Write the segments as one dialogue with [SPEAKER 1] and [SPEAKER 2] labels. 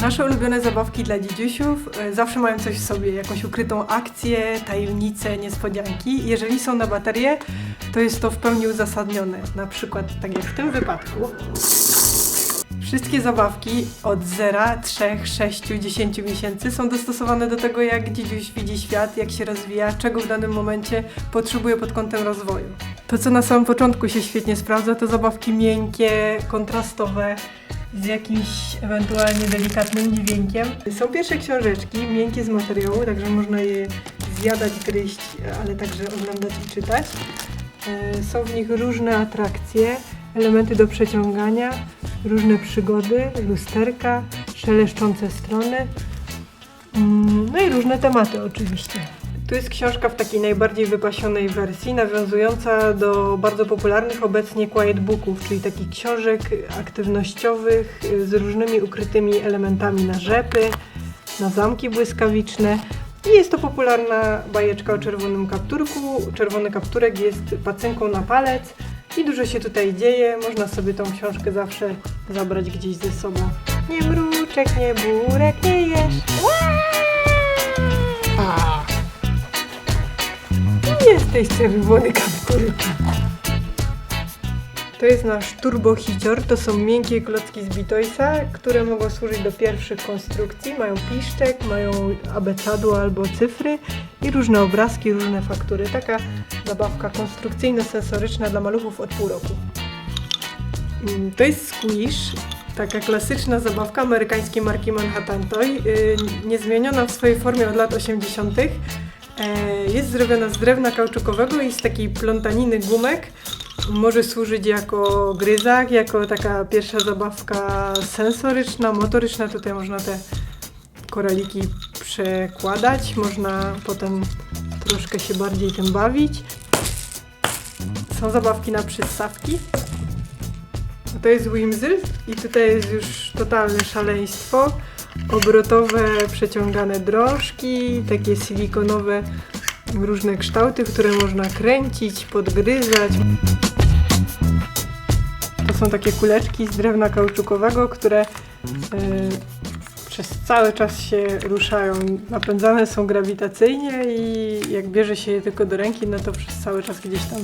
[SPEAKER 1] Nasze ulubione zabawki dla dzidziusiów e, zawsze mają coś w sobie, jakąś ukrytą akcję, tajemnicę, niespodzianki. Jeżeli są na baterię, to jest to w pełni uzasadnione. Na przykład, tak jak w tym wypadku. Wszystkie zabawki od 0, 3, 6, 10 miesięcy są dostosowane do tego, jak dzidziuś widzi świat, jak się rozwija, czego w danym momencie potrzebuje pod kątem rozwoju. To, co na samym początku się świetnie sprawdza, to zabawki miękkie, kontrastowe, z jakimś ewentualnie delikatnym dźwiękiem. Są pierwsze książeczki, miękkie z materiału, także można je zjadać, gryźć, ale także oglądać i czytać. E, Są w nich różne atrakcje, elementy do przeciągania, różne przygody, lusterka, szeleszczące strony, mm, no i różne tematy oczywiście. Tu jest książka w takiej najbardziej wypasionej wersji, nawiązująca do bardzo popularnych obecnie quiet booków, czyli takich książek aktywnościowych z różnymi ukrytymi elementami na rzepy, na zamki błyskawiczne. I jest to popularna bajeczka o czerwonym kapturku. Czerwony kapturek jest pacynką na palec i dużo się tutaj dzieje. Można sobie tą książkę zawsze zabrać gdzieś ze sobą. Nie mruczek, nie burek, nie jesz. Jesteś czerwony kapturku. To jest nasz turbo hicior. To są miękkie klocki z Bitoisa, które mogą służyć do pierwszych konstrukcji. Mają piszczek, mają abecadło albo cyfry i różne obrazki, różne faktury. Taka zabawka konstrukcyjno-sensoryczna dla maluchów od pół roku. Mm, To jest squish, taka klasyczna zabawka amerykańskiej marki Manhattan Toy, yy, niezmieniona w swojej formie od lat 80. E, Jest zrobiona z drewna kauczukowego i z takiej plątaniny gumek. Może służyć jako gryzak, jako taka pierwsza zabawka sensoryczna, motoryczna. Tutaj można te koraliki przekładać, można potem troszkę się bardziej tym bawić. Są zabawki na przystawki. To jest Whimsy i tutaj jest już totalne szaleństwo. Obrotowe, przeciągane drążki, takie silikonowe, różne kształty, które można kręcić, podgryzać. To są takie kuleczki z drewna kauczukowego, które e, przez cały czas się ruszają. Napędzane są grawitacyjnie i jak bierze się je tylko do ręki, no to przez cały czas gdzieś tam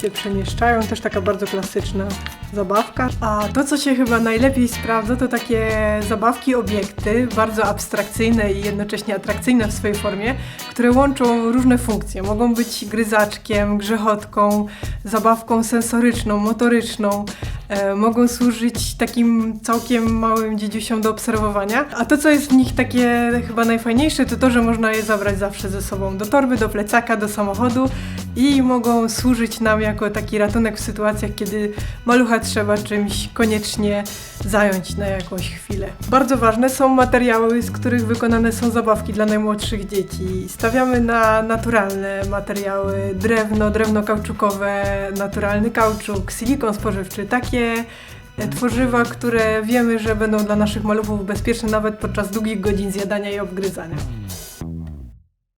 [SPEAKER 1] się przemieszczają. Też taka bardzo klasyczna zabawka. A to, co się chyba najlepiej sprawdza, to takie zabawki, obiekty, bardzo abstrakcyjne i jednocześnie atrakcyjne w swojej formie, które łączą różne funkcje. Mogą być gryzaczkiem, grzechotką, zabawką sensoryczną, motoryczną. E, mogą służyć takim całkiem małym dziedziusiom do obserwowania. A to, co jest w nich takie chyba najfajniejsze, to to, że można je zabrać zawsze ze sobą do torby, do plecaka, do samochodu i mogą służyć nam jako taki ratunek w sytuacjach, kiedy malucha trzeba czymś koniecznie zająć na jakąś chwilę. Bardzo ważne są materiały, z których wykonane są zabawki dla najmłodszych dzieci. Stawiamy na naturalne materiały, drewno, drewno kauczukowe, naturalny kauczuk, silikon spożywczy, takie e, tworzywa, które wiemy, że będą dla naszych maluchów bezpieczne nawet podczas długich godzin zjadania i obgryzania.